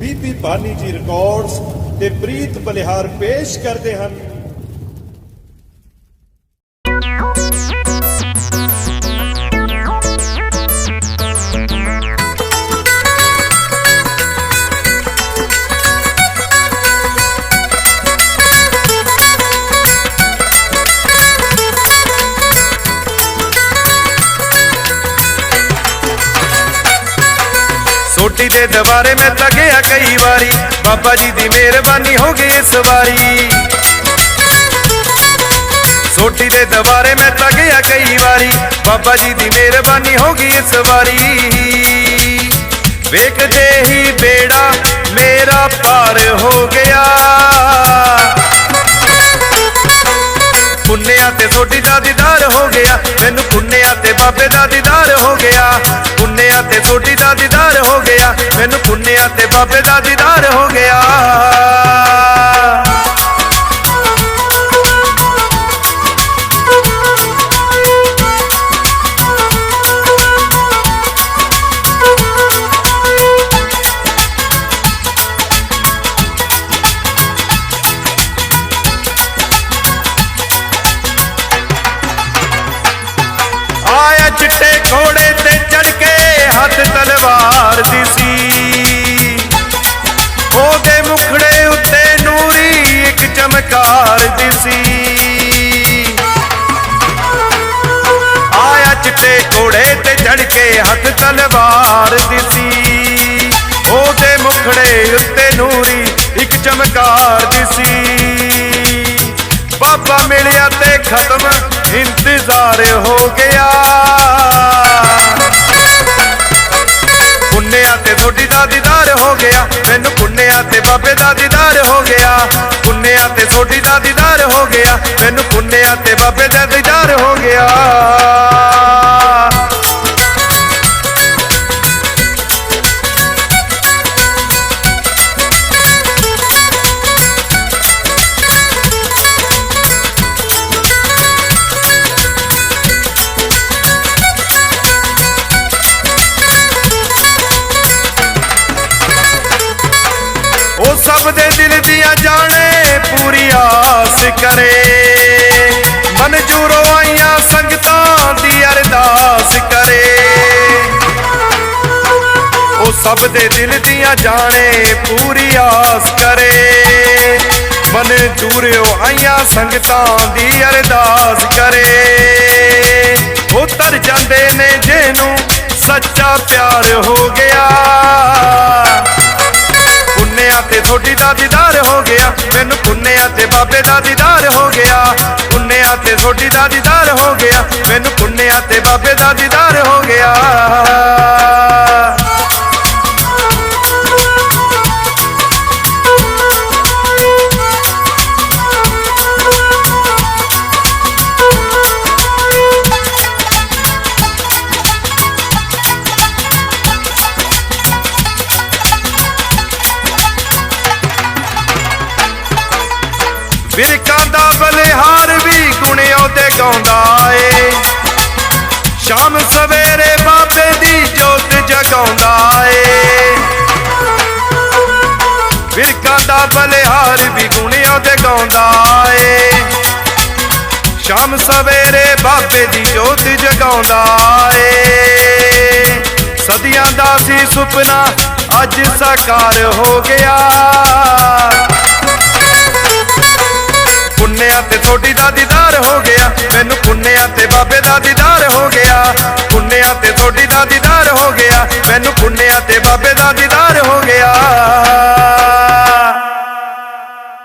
ਬੀਬੀ ਬਾਨੀ ਜੀ ਰਿਕਾਰਡਸ ਤੇ ਪ੍ਰੀਤ ਬਲਿਹਾਰ ਪੇਸ਼ ਕਰਦੇ ਹਨ। ਸੋਟੀ ਦੇ ਦੁਬਾਰੇ ਮੈਂ ਲੱਗਿਆ ਕਈ ਵਾਰੀ। ਬਾਬਾ ਜੀ ਦੀ ਮਿਹਰਬਾਨੀ ਹੋ ਗਈ ਇਸ ਵਾਰੀ। ਸੋਟੀ ਦੇ ਦੁਬਾਰੇ ਮੈਂ ਲੱਗਿਆ ਕਈ ਵਾਰੀ। ਬਾਬਾ ਜੀ ਦੀ ਮਿਹਰਬਾਨੀ ਹੋ ਗਈ ਇਸ ਵਾਰੀ। ਵੇਖਦੇ ਹੀ ਬੇੜਾ ਮੇਰਾ ਪਾਰ ਹੋ ਗਿਆ। ਪੁੰਨਿਆ ਤੇ ਛੋਟੀ ਦਾ ਦੀਦਾਰ ਹੋ ਗਿਆ। ਮੈਨੂੰ ਪੁੰਨਿਆ ਤੇ ਬਾਬੇ ਦਾ ਦੀਦਾਰ ਹੋ ਗਿਆ। ਪੁੰਨਿਆ ਤੇ ਸੋਢੀ ਦਾ ਦੀਦਾਰ ਹੋ ਗਿਆ। ਮੈਨੂੰ ਪੁੰਨਿਆ ਤੇ ਬਾਬੇ ਦਾ ਦੀਦਾਰ ਹੋ ਗਿਆ। ਚਿੱਟੇ ਘੋੜੇ ਤੇ ਚੜ ਕੇ ਹੱਥ ਤਲਵਾਰ ਦੀ ਉਹਦੇ ਮੁਖੜੇ ਉੱਤੇ ਨੂਰੀ ਇੱਕ ਚਮਕਾਰ ਦੀ ਬਾਬਾ ਮਿਲਿਆ ਤੇ ਖਤਮ, ਇੰਤਜ਼ਾਰ ਹੋ ਗਿਆ। ਪੁੰਨਿਆ ਤੇ ਥੋੜੀ ਦਾ ਦੀਦਾਰ ਹੋ ਗਿਆ, ਮੈਨੂੰ ਪੁੰਨਿਆ ਤੇ ਬਾਬੇ ਦਾ ਦੀਦਾਰ ਹੋ ਗਿਆ। ਪੁੰਨਿਆ ਤੇ ਥੋੜੀ ਦਾ ਦੀਦਾਰ ਹੋ ਗਿਆ, ਮੈਨੂੰ ਪੁੰਨਿਆ ਤੇ ਬਾਬੇ ਦਾ ਕਰੇ। ਮਨਜੂਰੋ ਆਈਆਂ ਸੰਗਤਾਂ ਦੀ ਅਰਦਾਸ ਕਰੇ। ਉਹ ਸਭ ਦੇ ਦਿਲ ਦੀਆਂ ਜਾਣੇ ਪੂਰੀ ਆਸ ਕਰੇ। ਮਨਜੂਰੋ ਆਈਆਂ ਸੰਗਤਾਂ ਦੀ ਅਰਦਾਸ ਕਰੇ। ਉਹ ਜਾਂਦੇ ਨੇ ਜਿਹਨੂੰ ਸੱਚਾ ਪਿਆਰ ਹੋ ਗਿਆ। ਥੋੜੀ ਦਾ ਦੀਦਾਰ ਹੋ ਗਿਆ। ਮੈਨੂੰ ਪੁੰਨਿਆ ਤੇ ਬਾਬੇ ਦਾ ਦੀਦਾਰ ਹੋ ਗਿਆ। ਪੁੰਨਿਆ ਤੇ ਥੋੜੀ ਦਾ ਦੀਦਾਰ ਹੋ ਗਿਆ। ਮੈਨੂੰ ਪੁੰਨਿਆ ਤੇ ਬਾਬੇ ਦਾ ਦੀਦਾਰ ਹੋ ਗਿਆ। ਵਿਰਕਾਂ ਦਾ ਬਲਿਹਾਰ ਵੀ ਗੁਣਿਓ ਤੇ ਗਾਉਂਦਾ ਏ। ਸ਼ਾਮ ਸਵੇਰੇ ਬਾਬੇ ਦੀ ਜੋਤ ਜਗਾਉਂਦਾ ਏ। ਵਿਰਕਾਂ ਦਾ ਬਲਿਹਾਰ ਵੀ ਗੁਣਿਓ ਤੇ ਗਾਉਂਦਾ ਏ। ਸ਼ਾਮ ਸਵੇਰੇ ਬਾਬੇ ਦੀ ਜੋਤ ਜਗਾਉਂਦਾ ਏ। ਸਦੀਆਂ ਦਾ ਸੀ ਸੁਪਨਾ ਅੱਜ ਸਾਕਾਰ ਹੋ ਗਿਆ। ਹੋ ਗਿਆ। ਮੈਨੂੰ ਪੁੰਨਿਆ ਤੇ ਬਾਬੇ ਦਾ ਦੀਦਾਰ ਹੋ ਗਿਆ। ਪੁੰਨਿਆ ਤੇ ਥੋੜੀ ਦਾ ਦੀਦਾਰ ਹੋ ਗਿਆ। ਮੈਨੂੰ ਪੁੰਨਿਆ ਤੇ ਬਾਬੇ ਦਾ ਦੀਦਾਰ ਹੋ ਗਿਆ।